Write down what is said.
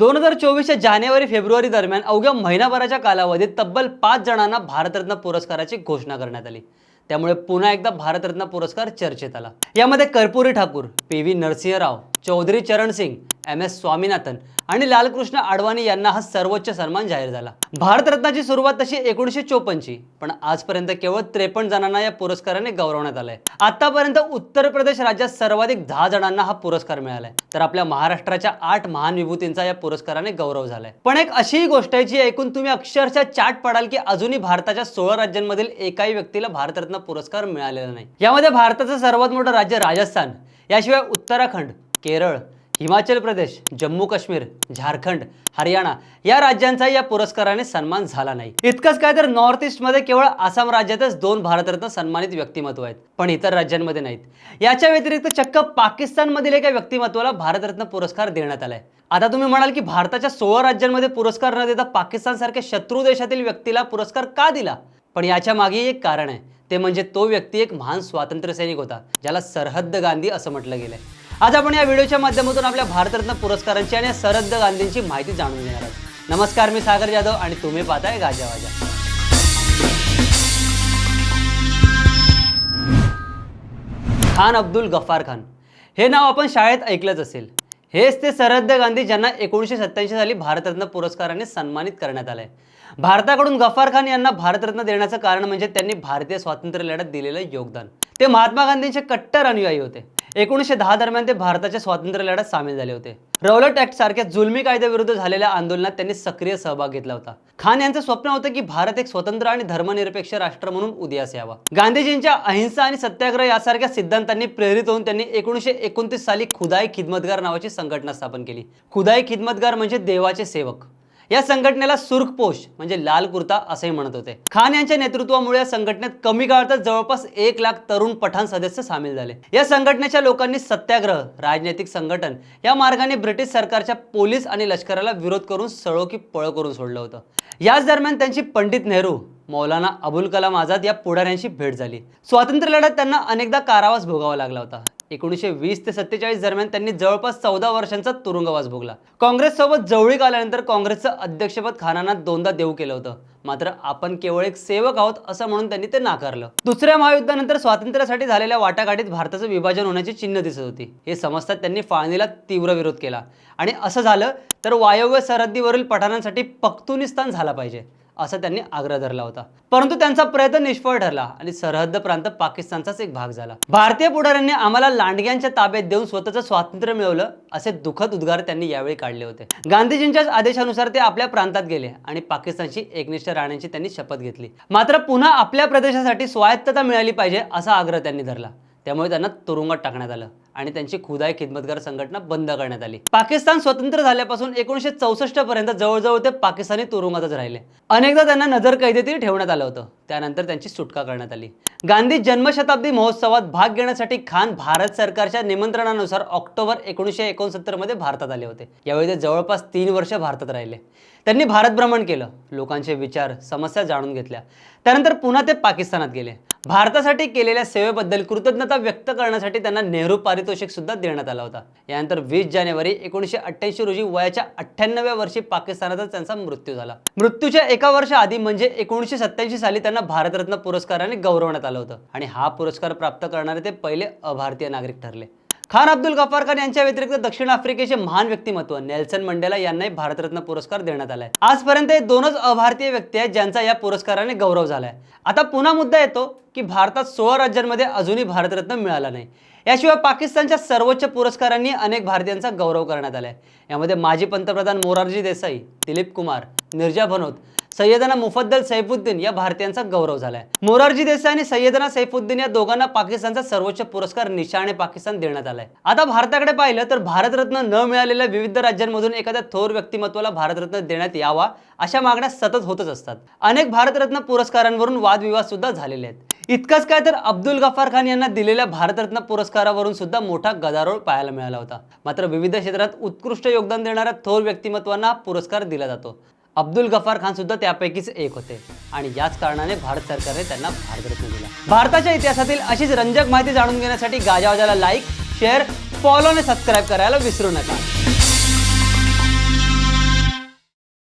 दोन हजार चोवीसच्या जानेवारी फेब्रुवारी दरम्यान अवघ्या महिनाभराच्या कालावधीत तब्बल पाच जणांना भारतरत्न पुरस्काराची घोषणा करण्यात आली. त्यामुळे पुन्हा एकदा भारतरत्न पुरस्कार चर्चेत आला. यामध्ये Karpoori Thakur P V Narasimha Rao Chaudhary Charan Singh M S Swaminathan आणि लालकृष्ण आडवाणी यांना हा सर्वोच्च सन्मान जाहीर झाला. भारतरत्नाची सुरुवात तशी एकोणीसशे चोपन्नची पण आजपर्यंत केवळ त्रेपन्न जणांना या पुरस्काराने गौरवण्यात आलंय. आतापर्यंत उत्तर प्रदेश राज्यात सर्वाधिक दहा जणांना हा पुरस्कार मिळालाय. तर आपल्या महाराष्ट्राच्या आठ महान विभूतींचा या पुरस्काराने गौरव झालाय. पण एक अशीही गोष्ट आहे जी ऐकून तुम्ही अक्षरशः चाट पडाल की अजूनही भारताच्या सोळा राज्यांमधील एकाही व्यक्तीला भारतरत्न पुरस्कार मिळालेला नाही. यामध्ये भारताचं सर्वात मोठं राज्य राजस्थान याशिवाय उत्तराखंड केरळ हिमाचल प्रदेश जम्मू काश्मीर झारखंड हरियाणा या राज्यांचा या पुरस्काराने सन्मान झाला नाही. इतकंच काय तर नॉर्थ ईस्टमध्ये केवळ आसाम राज्यातच दोन भारतरत्न सन्मानित व्यक्तिमत्व आहेत पण इतर राज्यांमध्ये नाहीत. याच्या व्यतिरिक्त चक्क पाकिस्तानमधील एका व्यक्तिमत्वाला भारतरत्न पुरस्कार देण्यात आलाय. आता तुम्ही म्हणाल की भारताच्या सोळा राज्यांमध्ये पुरस्कार न देता पाकिस्तानसारख्या शत्रू देशातील व्यक्तीला पुरस्कार का दिला? पण याच्या मागे एक कारण आहे. ते म्हणजे तो व्यक्ती एक महान स्वातंत्र्य सैनिक होता ज्याला सरहद्द गांधी असं म्हटलं गेलंय. आज आपण या व्हिडिओच्या माध्यमातून आपल्या भारतरत्न पुरस्कारांची आणि सरद गांधींची माहिती जाणून घेणार आहोत. नमस्कार मी सागर जाधव आणि तुम्ही पाहताय गाजावाजा खान अब्दुल गफ्फार खान. हे नाव आपण शाळेत ऐकलंच असेल. हेच ते सरहद्द गांधी ज्यांना एकोणीसशे सत्त्याऐंशी साली भारतरत्न पुरस्काराने सन्मानित करण्यात आलंय. भारताकडून गफ्फार खान यांना भारतरत्न देण्याचं कारण म्हणजे त्यांनी भारतीय स्वातंत्र्य लढ्यात दिलेलं योगदान. ते महात्मा गांधींचे कट्टर अनुयायी होते. एकोणीसशे दहा दरम्यान ते भारताच्या स्वातंत्र्य लढ्यात सामील झाले होते. रौलट ऍक्ट सारख्या जुलमी कायद्याविरुद्ध झालेल्या आंदोलनात त्यांनी सक्रिय सहभाग घेतला होता. खान यांचं स्वप्न होतं की भारत एक स्वतंत्र आणि धर्मनिरपेक्ष राष्ट्र म्हणून उदयास यावा. गांधीजींच्या अहिंसा आणि सत्याग्रह यासारख्या सिद्धांतांनी प्रेरित होऊन त्यांनी एकोणीसशे एकोणतीस साली खुदाई खिदमतगार नावाची संघटना स्थापन केली. खुदाई खिदमतगार म्हणजे देवाचे सेवक. या संघटनेला सुर्खपोश म्हणजे लाल कुर्ता असंही म्हणत होते. खान यांच्या नेतृत्वामुळे या संघटनेत कमी काळातच जवळपास एक लाख तरुण पठाण सदस्य सामील झाले. या संघटनेच्या लोकांनी सत्याग्रह राजनैतिक संघटन या मार्गाने ब्रिटिश सरकारच्या पोलीस आणि लष्कराला विरोध करून सळो की पळ करून सोडलं होतं. याच दरम्यान त्यांची पंडित नेहरू मौलाना अबुल कलाम आझाद या पुढाऱ्यांशी भेट झाली. स्वातंत्र्य लढ्यात त्यांना अनेकदा कारावास भोगावा लागला होता. एकोणीसशे वीस ते सत्तेचाळीस दरम्यान त्यांनी जवळपास चौदा वर्षांचा तुरुंगवास भोगला. काँग्रेससोबत जवळीक आल्यानंतर काँग्रेसचं अध्यक्षपद खानांना दोनदा देऊ केलं होतं. मात्र आपण केवळ एक सेवक आहोत असं म्हणून त्यांनी ते नाकारलं. दुसऱ्या महायुद्धानंतर स्वातंत्र्यासाठी झालेल्या वाटाघाटीत भारताचं विभाजन होण्याची चिन्ह दिसत होती. हे समजतात त्यांनी फाळणीला तीव्र विरोध केला. आणि असं झालं तर वायव्य सरहद्दीवरील पठाणांसाठी पख्तुनिस्तान झाला पाहिजे. असा त्यांनी आग्रह धरला होता. परंतु त्यांचा प्रयत्न निष्फळ ठरला आणि सरहद्द प्रांत पाकिस्तानचाच एक भाग झाला. भारतीय पुढाऱ्यांनी आम्हाला लांडग्यांच्या ताब्यात देऊन स्वतःचं स्वातंत्र्य मिळवलं असे दुःखद उद्गार त्यांनी यावेळी काढले होते. गांधीजींच्याच आदेशानुसार ते आपल्या प्रांतात गेले आणि पाकिस्तानची एकनिष्ठ राहण्याची त्यांनी शपथ घेतली. मात्र पुन्हा आपल्या प्रदेशासाठी स्वायत्तता मिळाली पाहिजे असा आग्रह त्यांनी धरला. त्यामुळे त्यांना तुरुंगात टाकण्यात आलं आणि त्यांची खुदाई खिदमतगार संघटना बंद करण्यात आली. पाकिस्तान स्वतंत्र झाल्यापासून एकोणीसशे चौसष्ट पर्यंत जवळजवळ ते पाकिस्तानी तुरुंगातच राहिले. अनेकदा त्यांना नजर कैदेतही ठेवण्यात आलं होतं. त्यानंतर त्यांची सुटका करण्यात आली. गांधी जन्मशताब्दी महोत्सवात भाग घेण्यासाठी खान भारत सरकारच्या निमंत्रणानुसार ऑक्टोबर एकोणीसशे एकोणसत्तरमध्ये भारतात आले होते. यावेळी ते जवळपास तीन वर्ष भारतात राहिले. त्यांनी भारत भ्रमण केलं. लोकांचे विचार समस्या जाणून घेतल्या. त्यानंतर पुन्हा ते पाकिस्तानात गेले. भारतासाठी केलेल्या सेवेबद्दल कृतज्ञता व्यक्त करण्यासाठी त्यांना नेहरू पारितोषिक सुद्धा देण्यात आला होता. यानंतर वीस जानेवारी एकोणीशे अठ्ठ्याऐंशी रोजी वयाच्या अठ्ठ्याण्णव्या वर्षी पाकिस्तानातच त्यांचा मृत्यू झाला. मृत्यूच्या एका वर्ष आधी म्हणजे एकोणीशे सत्याऐंशी साली त्यांना भारतरत्न पुरस्काराने गौरवण्यात आलं होतं आणि हा पुरस्कार प्राप्त करणारे ते पहिले अभारतीय नागरिक ठरले. खान अब्दुल गफ्फार खान यांच्या व्यतिरिक्त दक्षिण आफ्रिकेचे महान व्यक्तिमत्व नेल्सन मंडेला यांनाही भारतरत्न पुरस्कार देण्यात आलाय. आजपर्यंत हे दोनच अभारतीय व्यक्ती आहेत ज्यांचा या पुरस्काराने गौरव झालाय. आता पुन्हा मुद्दा येतो की भारतात सोळा राज्यांमध्ये अजूनही भारतरत्न मिळाला नाही. याशिवाय पाकिस्तानच्या सर्वोच्च पुरस्कारांनी अनेक भारतीयांचा गौरव करण्यात आलाय. यामध्ये माजी पंतप्रधान मोरारजी देसाई दिलीप कुमार निर्जा भनोत सय्यदना मुफद्दल सैफुद्दीन या भारतीयांचा गौरव झालाय. मोरारजी देसाई आणि सय्यदना सैफुद्दीन या दोघांना पाकिस्तानचा सर्वोच्च पुरस्कार निशाणे पाकिस्तान देण्यात आलाय. आता भारताकडे पाहिलं तर भारतरत्न न मिळालेल्या विविध राज्यांमधून एखाद्या थोर व्यक्तिमत्वाला भारतरत्न देण्यात यावा अशा मागण्या सतत होतच असतात. अनेक भारतरत्न पुरस्कारांवरून वादविवाद सुद्धा झालेले आहेत. इतकंच काय तर अब्दुल गफार खान यांना दिलेल्या भारतरत्न पुरस्कारावरून सुद्धा मोठा गदारोळ पाहायला मिळाला होता. मात्र विविध क्षेत्रात उत्कृष्ट योगदान देणाऱ्या थोर व्यक्तिमत्वांना पुरस्कार दिला जातो. अब्दुल गफार खान सुद्धा त्यापैकीच एक होते. आणि याच कारणाने भारत सरकारने त्यांना भारतरत्न दिला. भारताच्या इतिहासातील अशीच रंजक माहिती जाणून घेण्यासाठी गाजावाजाला लाईक शेअर फॉलो आणि सबस्क्राईब करायला विसरू नका.